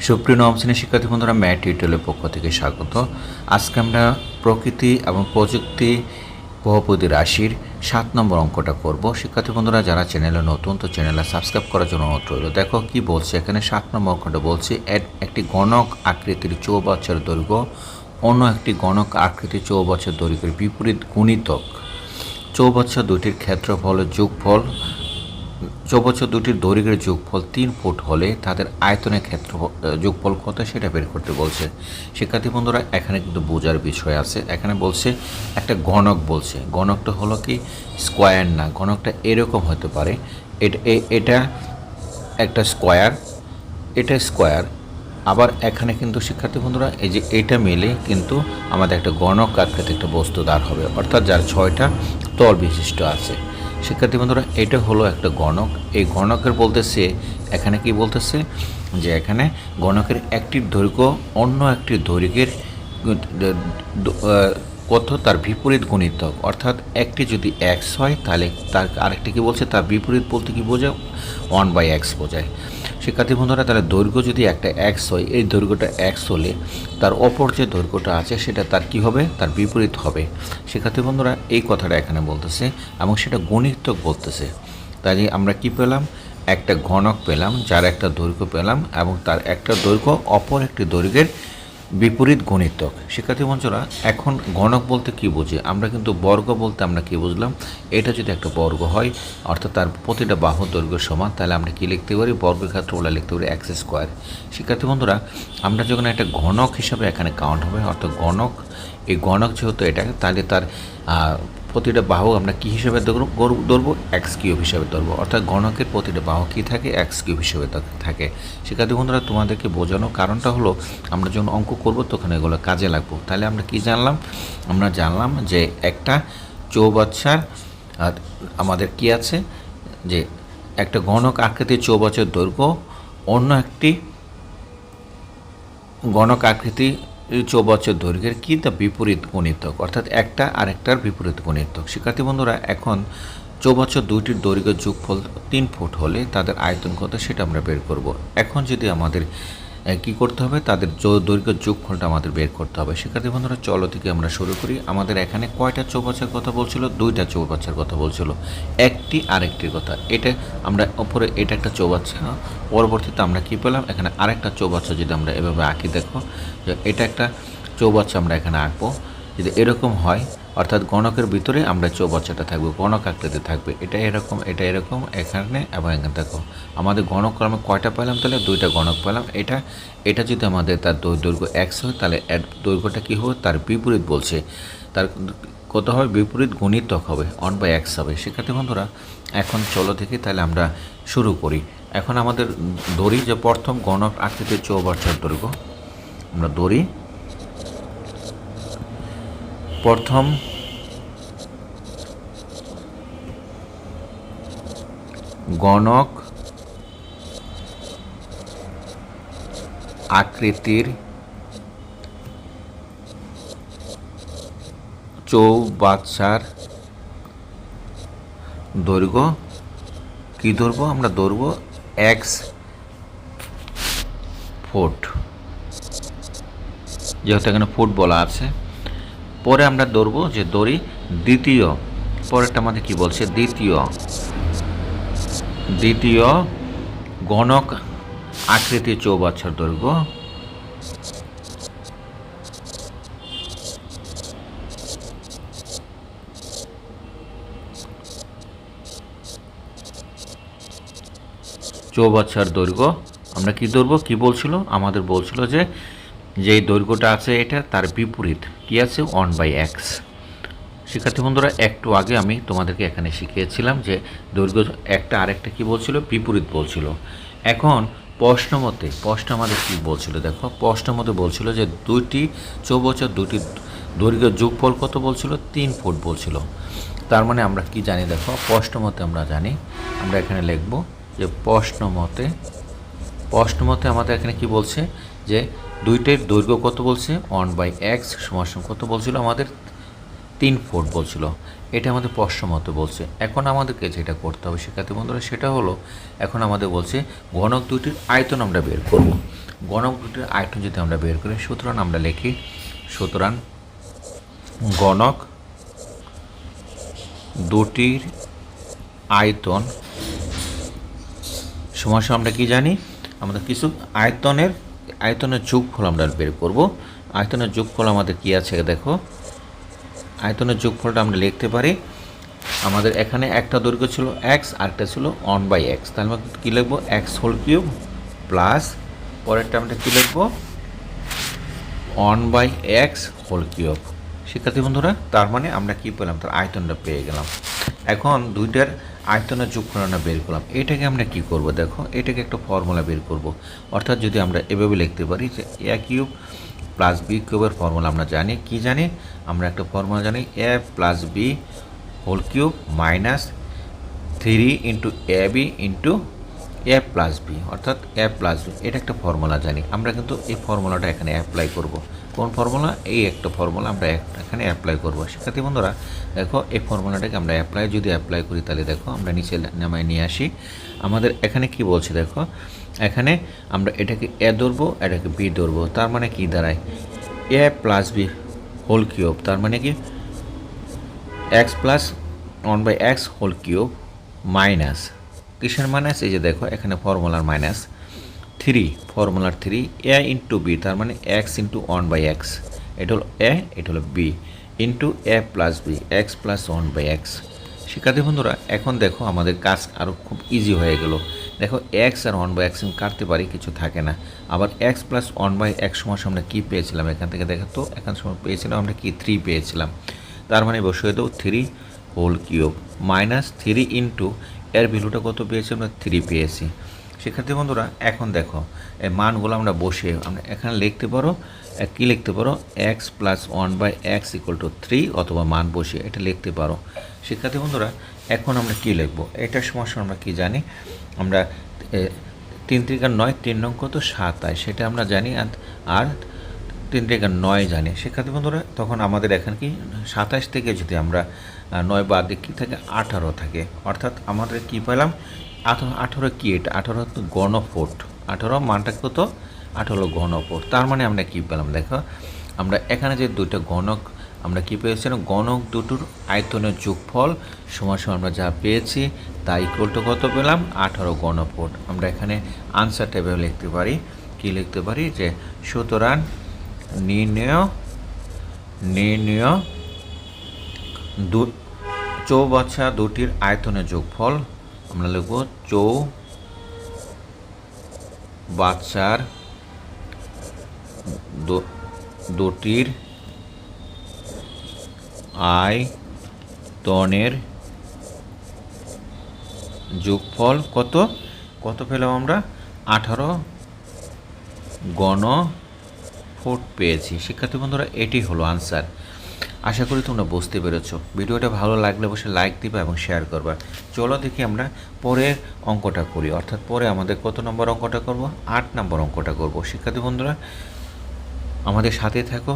সুপ্রিয় নবম শ্রেণির শিক্ষার্থী বন্ধুরা, ম্যাট টিউটোরিয়ালের পক্ষ থেকে স্বাগত। আজকে আমরা প্রকৃতি এবং প্রযুক্তি বহুপদী রাশির সাত নম্বর অঙ্কটা করব। শিক্ষার্থী বন্ধুরা, যারা চ্যানেলে নতুন, তো চ্যানেলে সাবস্ক্রাইব করার জন্য অনুরোধ রইল। দেখো কি বলছে, এখানে সাত নম্বর অঙ্কটা বলছে এক- একটি গণক আকৃতির চৌবাচ্চার দৈর্ঘ্য, অন্য একটি গণক আকৃতির চৌবাচ্চার দৈর্ঘ্যের বিপরীত গুণিতক। চৌবাচ্চা দুটির ক্ষেত্রফলের যোগফল চৌবছর দুটির দৈর্ঘ্যের যোগফল তিন ফুট হলে তাদের আয়তনের ক্ষেত্র যোগফল কত সেটা বের করতে বলছে। শিক্ষার্থী বন্ধুরা, এখানে কিন্তু বোঝার বিষয় আছে। এখানে বলছে, একটা গণক বলছে। গণকটা হলো কি? স্কোয়ার না গণকটা এরকম হতে পারে। এটা একটা স্কোয়ার, এটা স্কোয়ার। আবার এখানে কিন্তু শিক্ষার্থী বন্ধুরা, এই যে এটা মিলে কিন্তু আমাদের একটা গণক আকৃতি একটা বস্তু দাঁড় হবে। অর্থাৎ যার ছয়টা তল বিশিষ্ট আছে। শিক্ষার্থী বন্ধুরা, এটা হলো একটা গণক। এই গণকের বলতেছে, এখানে কি বলতেছে? যে এখানে গণকের একটি দৈর্ঘ্য অন্য একটি দৈর্ঘ্যের কত? তার বিপরীত গুণিতক। অর্থাৎ একটি যদি এক্স হয়, তাহলে তার আরেকটি কী বলছে? তার বিপরীত বলতে কী বোঝায়? ওয়ান বাই এক্স বোঝায়। শিক্ষার্থী বন্ধুরা, তাহলে দৈর্ঘ্য যদি একটা এক্স হয়, এই দৈর্ঘ্যটা এক্স হলে তার অপর যে দৈর্ঘ্যটা আছে, সেটা তার কি হবে? তার বিপরীত হবে। শিক্ষার্থী বন্ধুরা, এই কথাটা এখানে বলতেছে এবং সেটা গণিত বলতেছে। তাই আমরা কি পেলাম? একটা ঘনক পেলাম, যার একটা দৈর্ঘ্য পেলাম এবং তার একটা দৈর্ঘ্য অপর একটি দৈর্ঘ্যের বিপরীত গণিতক। শিক্ষার্থী বন্ধুরা, এখন গণক বলতে কি বুঝি? আমরা কিন্তু বর্গ বলতে আমরা কি বুঝলাম? এটা যদি একটা বর্গ হয়, অর্থাৎ তার প্রতিটা বাহু দৈর্ঘ্য সমান, তাহলে আমরা কি লিখতে পারি? বর্গের ক্ষেত্রে ওলা লিখতে পারি এক্স স্কোয়ার। শিক্ষার্থী বন্ধুরা, আমরা যখন একটা গণক হিসাবে এখানে কাউন্ট হবে, অর্থাৎ গণক, এই গণক যেহেতু এটা তাহলে তার প্রতিটা বাহু আমরা কি হিসেবে ধরব- এক্স কিউব হিসেবে ধরবো। অর্থাৎ গণকের প্রতিটা বাহু কী থাকে? এক্স কিউব হিসেবে থাকে। শিক্ষার্থী বন্ধুরা, তোমাদেরকে বোঝানোর কারণটা হলো, আমরা যখন অঙ্ক করব তখন এগুলো কাজে লাগবো। তাহলে আমরা কি জানলাম? আমরা জানলাম যে একটা চৌবাচ্চার আমাদের কি আছে? যে একটা গণক আকৃতির চৌবাচ্চার দৈর্ঘ্য অন্য একটি গণক আকৃতি চৌবাচ্চার দৈর্ঘ্যের কী তা বিপরীত গণিতক, অর্থাৎ একটা আরেকটার বিপরীত গণিতক। শিক্ষার্থী বন্ধুরা, এখন চৌবাচ্চর দুইটির দৈর্ঘ্য যোগফল তিন ফুট হলে তাদের আয়তন কত সেটা আমরা বের করব। এখন যদি আমাদের কি করতে হবে? তাদের দৈর্ঘ্য যোগফলটা আমাদের বের করতে হবে। শিক্ষার্থী বন্ধুরা, চলো থেকে আমরা শুরু করি। আমাদের এখানে কয়টা চৌবাচ্চার কথা বলছিল? দুইটা চৌবাচ্চার কথা বলছিল। একটি আরেকটির কথা। এটা আমরা ওপরে এটা একটা চৌবাচ্চা। পরবর্তীতে আমরা কি পেলাম? এখানে আরেকটা চৌবাচ্চা যদি আমরা এভাবে আঁকি, দেখো। এটা একটা চৌবাচ্চা আমরা এখানে আঁকবো। যদি এরকম হয় অর্থাৎ গণকের ভিতরে আমরা চৌবাচ্চাটা থাকবে, গণক আকৃতি থাকবে। এটা এরকম এটা এরকম, এখানে এবং এখানে দেখো। আমাদের গণক আমরা কয়টা পেলাম তাহলে? দুইটা গণক পেলাম। এটা এটা যদি আমাদের তার দৈর্ঘ্য এক্স হয়, তাহলে দৈর্ঘ্যটা কী হবে? তার বিপরীত বলছে। তার কত হবে? বিপরীত গণিতক হবে অন বাই এক্স হবে। সেক্ষেত্রে বন্ধুরা, এখন চলো দেখি, তাহলে আমরা শুরু করি। এখন আমাদের ধরি যে প্রথম গণক আকৃতির চৌবাচ্চার দৈর্ঘ্য। আমরা ধরি প্রথম। গণক। আকৃতির। চৌবাচ্চার। দৈর্ঘ্য। কি ধরবো আমরা ধরবো এক্স ফুট। যেহেতু এখানে ফুট বলা আছে। পরে আমরা ধরবো যে দড়ি দ্বিতীয়, পরেরটা আমাদের কি বলছে? দ্বিতীয়। দ্বিতীয় গণক আকৃতি চৌবাচ্চার দৈর্ঘ্য। চৌবাচ্চার দৈর্ঘ্য। আমরা কি ধরবো? কি বলছিল? আমাদের বলছিল যে যেই দৈর্ঘ্যটা আছে এটা তার বিপরীত কি আছে? ওয়ান বাই এক্স শিক্ষার্থী বন্ধুরা, একটু আগে আমি তোমাদেরকে এখানে শিখিয়েছিলাম যে দৈর্ঘ্য একটা আরেকটা কি বলছিল? বিপরীত বলছিল। এখন প্রশ্ন মতে, প্রশ্ন আমাদের কী বলছিল? দেখো, প্রশ্ন মতে বলছিল যে দুইটি চৌবছর দুটি দৈর্ঘ্যের যোগফল কত বলছিল? তিন ফুট বলছিল। তার মানে আমরা কি জানি? দেখো, প্রশ্ন মতে আমরা জানি। আমরা এখানে লিখব যে প্রশ্ন মতে প্রশ্ন মতে আমাদের এখানে কি বলছে? যে দুইটির দৈর্ঘ্য কত বলছে? ওয়ান বাই এক্স সমান কত বলছিল? আমাদের তিন ফুট বলছিল। এটা আমাদের প্রশ্ন মতো বলছে। এখন আমাদেরকে যেটা করতে হবে শিক্ষার্থী বন্ধুরা, সেটা হলো, এখন আমাদের বলছে গণক দুইটির আয়তন আমরা বের করব। গণক দুটির আয়তন যদি আমরা বের করি, সুতরাং আমরা লিখি, সুতরাং গণক দুটির আয়তন সমস্যা আমরা কি জানি? আমাদের কিছু আয়তনের আয়তনের যোগফল আমরা বের করব। আয়তনের যোগফল আমাদের কি আছে দেখো? আয়তনের যোগফলটা আমরা লিখতে পারি, আমাদের এখানে একটা দৈর্ঘ্য ছিল এক্স আরেকটা ছিল ওয়ান বাই এক্স তাহলে আমরা কী লিখব? এক্স হোল কিউব প্লাস পরেরটা আমরা কী লিখব? One by X whole cube শিক্ষার্থী বন্ধুরা, তার মানে আমরা কি পেলাম? তার আয়তনটা পেয়ে গেলাম। এখন দুইটার আয়তনের যোগফল আমরা বের করলাম। এটাকে আমরা কি করব দেখো? এটাকে একটা ফর্মুলা বের করব। অর্থাৎ যদি আমরা এভাবে লিখতে পারি যে এ কিউব প্লাস বি কিউবের ফর্মুলা আমরা জানি। কি জানি? আমরা একটা ফর্মুলা জানি A plus B whole cube minus three into A B into A plus B অর্থাৎ এ প্লাস বি এটা একটা ফর্মুলা জানি। আমরা কিন্তু এই ফর্মুলাটা এখানে অ্যাপ্লাই করব। কোন ফর্মুলা এই একটা ফর্মুলা আমরা এখানে অ্যাপ্লাই করব। শিক্ষার্থী বন্ধুরা, দেখো, এই ফর্মুলাটাকে আমরা অ্যাপ্লাই যদি অ্যাপ্লাই করি তাহলে দেখো, আমরা নিচে নামায় নিয়ে আসি। আমাদের এখানে কি বলছে দেখো, এখানে আমরা এটাকে এ ধরবো, এটাকে বি ধরবো। তার মানে কি দাঁড়ায়? A plus B whole cube তার মানে কি? X plus one by X whole cube minus কিসের মাইনাস এই যে দেখো, এখানে ফর্মুলার মাইনাস থ্রি ফর্মুলার থ্রি এ ইন্টু বি তার মানে X into one by X এটা হলো এ এটা হলো B into A plus B X plus one by X শিক্ষার্থী বন্ধুরা, এখন দেখো আমাদের কাজ আরও খুব ইজি হয়ে গেল। দেখো এক্স আর ওয়ান বাই এক্স কাটতে পারি, কিছু থাকে না। আবার X plus one by X সময় আমরা কী পেয়েছিলাম এখান থেকে দেখো তো? এখান সময় পেয়েছিলাম আমরা কি? থ্রি পেয়েছিলাম। তার মানে বসিয়ে দেবো three whole cube minus three into এর ভ্যালুটা কত পেয়েছি আমরা থ্রি পেয়েছি। শিক্ষার্থী বন্ধুরা, এখন দেখো এই মানগুলো আমরা বসিয়ে আমরা এখানে লিখতে পারো কী লিখতে পারো? X plus one by X equal to three অথবা মান বসিয়ে এটা লিখতে পারো। শিক্ষার্থী বন্ধুরা, এখন আমরা কি লিখব? এটার সমস্যা আমরা কি জানি? আমরা তিন ত্রিকার নয়, তিন নং কত? সাতাশ সেটা আমরা জানি আর তিন থেকে নয় জানি। শিক্ষার্থী বন্ধুরা, তখন আমাদের এখন কি? সাতাশ থেকে যদি আমরা নয় বাদ দিই, কী থাকে? আঠারো থাকে। অর্থাৎ আমাদের কি পেলাম? আঠারো আঠারো কি এটা? আঠারো গণফুট আঠারো মানটা কত? আঠারো ঘনফুট। তার মানে আমরা কি পেলাম? দেখো, আমরা এখানে যে দুটো গণক আমরা কি পেয়েছিলাম? গণক দুটোর আয়তনের যোগফল সমান সমান আমরা যা পেয়েছি, তা ইকুয়াল টু কত পেলাম? আঠারো গণফুট আমরা এখানে আনসার টেবিল লিখতে পারি। কি লিখতে পারি? যে সুতরাং নির্ণয় নির্ণয় দু চৌবাচ্চা দুটির আয়তনের যোগফল আমরা লিখব চৌ বাচ্চার দুটির আয়তনের যোগফল কত কত পেলাম আমরা আঠারো গণ ফুট পেয়েছি। শিক্ষার্থী বন্ধুরা, এটি হলো আনসার আশা করি তোমরা বুঝতে পেরেছ। ভিডিওটা ভালো লাগলে অবশ্যই লাইক দিবা এবং শেয়ার করবা। চলো দেখি আমরা পরের অঙ্কটা করি। অর্থাৎ পরে আমাদের কত নম্বর অঙ্কটা করব? আট নম্বর অঙ্কটা করব। শিক্ষার্থী বন্ধুরা, আমাদের সাথে থাকো।